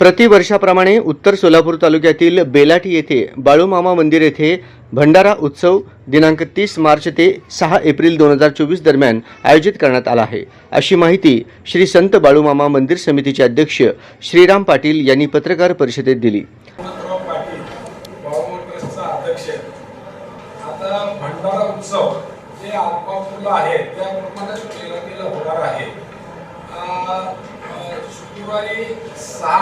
प्रतिवर्षाप्रमाणे उत्तर सोलापूर तालुक्यातील बेलाटी येथे बाळूमामा मंदिर येथे भंडारा उत्सव दिनांक तीस मार्च ते सहा एप्रिल दोन हजार चोवीस दरम्यान आयोजित करण्यात आला आहे. अशी माहिती श्री संत बाळूमामा मंदिर समितीचे अध्यक्ष श्रीराम पाटील यांनी पत्रकार परिषदेत दिली हनुमंतराव पाटील बाळूमामा ट्रस्टचा अध्यक्ष आता भंडारा उत्सव जे आत्मापूरला आहे त्याप्रमाणेच तेलातीला होणार आहे. शुक्रवारी सहा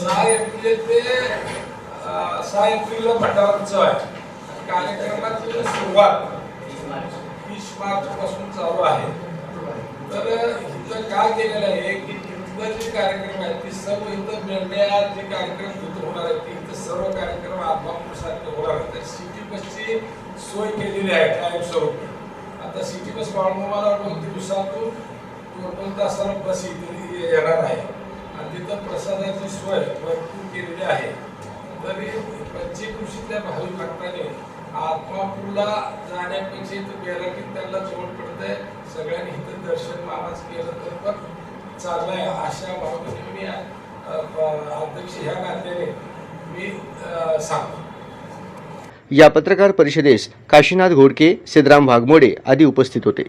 सहा एप्रिल ते सहा एप्रिलला भंडारा उत्सव आहे. कार्यक्रमाची सुरुवात वीस मार्च पासून चालू आहे. तर इथं काय केलेलं आहे की इथलं जे कार्यक्रम आहेत ती सर्व इथं मिळण्या जे कार्यक्रम होत होणार आहेत ते इथं सर्व कार्यक्रम आत्मापूरसारखे होणार आहेत. तर सिटी बसची सोय केलेली आहे कायमस्वरूपी. आता सिटी बस बाळगोमाला दोन दिवसातून दोन दोन तासाला बस इथे येणार आहे. आणि तिथं प्रसादाची सोय भरपूर केलेली आहे. तरी पंचकृषीतल्या भाविक भक्ताने आत्मापूरला जाण्यापेक्षा इथं गेलं की त्यांना जवळ पडतंय. सगळ्यांनी इथं दर्शन महाराज केलं तर पण चाललाय अशा भावनेने मी अध्यक्ष ह्या नात्याने मी सांगतो. या पत्रकार परिषदेस काशीनाथ घोडके सिद्धराम वाघमोडे आदी उपस्थित होते.